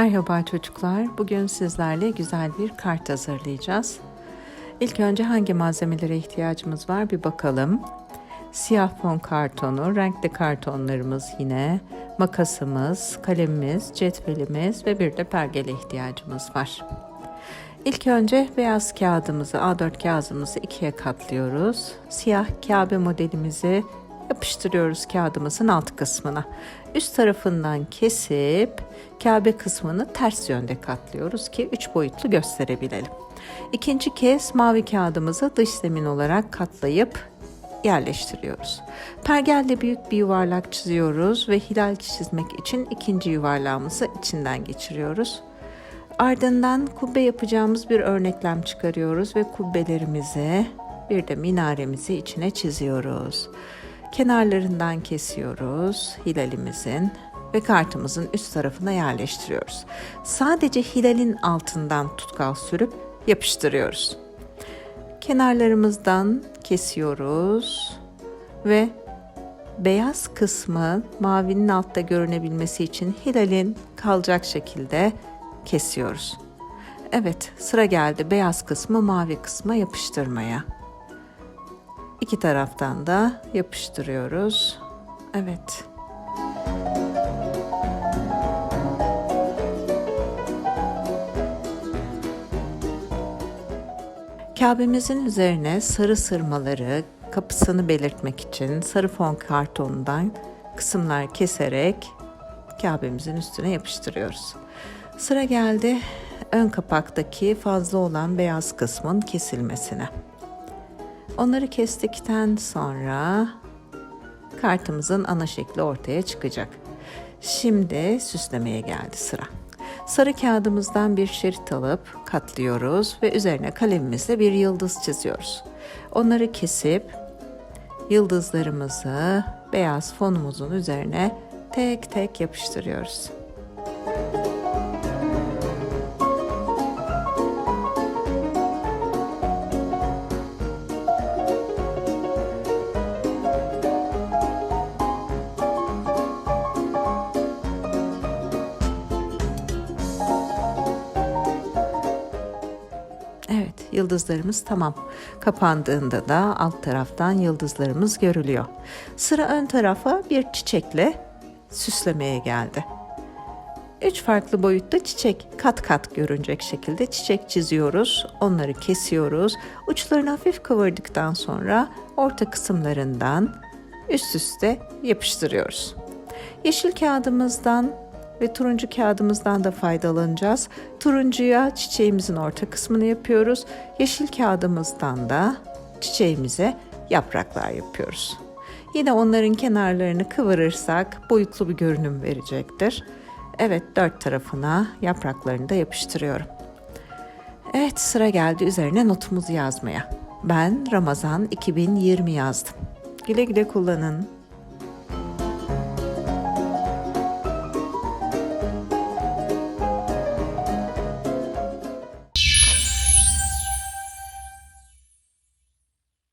Merhaba çocuklar. Bugün sizlerle güzel bir kart hazırlayacağız. İlk önce hangi malzemelere ihtiyacımız var bir bakalım. Siyah fon kartonu, renkli kartonlarımız yine, makasımız, kalemimiz, cetvelimiz ve bir de pergele ihtiyacımız var. İlk önce beyaz kağıdımızı, A4 kağıdımızı ikiye katlıyoruz. Siyah Kabe modelimizi yapıştırıyoruz kağıdımızın alt kısmına. Üst tarafından kesip Kabe kısmını ters yönde katlıyoruz ki üç boyutlu gösterebilelim. İkinci kez mavi kağıdımızı dış zemin olarak katlayıp yerleştiriyoruz. Pergelle büyük bir yuvarlak çiziyoruz ve hilal çizmek için ikinci yuvarlağımızı içinden geçiriyoruz. Ardından kubbe yapacağımız bir örneklem çıkarıyoruz ve kubbelerimizi bir de minaremizi içine çiziyoruz. Kenarlarından kesiyoruz hilalimizin ve kartımızın üst tarafına yerleştiriyoruz. Sadece hilalin altından tutkal sürüp yapıştırıyoruz. Kenarlarımızdan kesiyoruz ve beyaz kısmı mavinin altta görünebilmesi için hilalin kalacak şekilde kesiyoruz. Evet, sıra geldi beyaz kısmı mavi kısma yapıştırmaya. İki taraftan da yapıştırıyoruz. Evet. Kabe'mizin üzerine sarı sırmaları kapısını belirtmek için sarı fon kartonundan kısımlar keserek Kabe'mizin üstüne yapıştırıyoruz. Sıra geldi ön kapaktaki fazla olan beyaz kısmın kesilmesine. Onları kestikten sonra kartımızın ana şekli ortaya çıkacak. Şimdi süslemeye geldi sıra. Sarı kağıdımızdan bir şerit alıp katlıyoruz ve üzerine kalemimizle bir yıldız çiziyoruz. Onları kesip yıldızlarımızı beyaz fonumuzun üzerine tek tek yapıştırıyoruz. Yıldızlarımız tamam. Kapandığında da alt taraftan yıldızlarımız görülüyor. Sıra ön tarafa bir çiçekle süslemeye geldi. Üç farklı boyutta çiçek kat kat görünecek şekilde çiçek çiziyoruz. Onları kesiyoruz. Uçlarını hafif kıvırdıktan sonra orta kısımlarından üst üste yapıştırıyoruz. Yeşil kağıdımızdan ve turuncu kağıdımızdan da faydalanacağız. Turuncuya çiçeğimizin orta kısmını yapıyoruz. Yeşil kağıdımızdan da çiçeğimize yapraklar yapıyoruz. Yine onların kenarlarını kıvırırsak boyutlu bir görünüm verecektir. Evet dört tarafına yapraklarını da yapıştırıyorum. Evet sıra geldi üzerine notumuzu yazmaya. Ben Ramazan 2020 yazdım. Güle güle kullanın.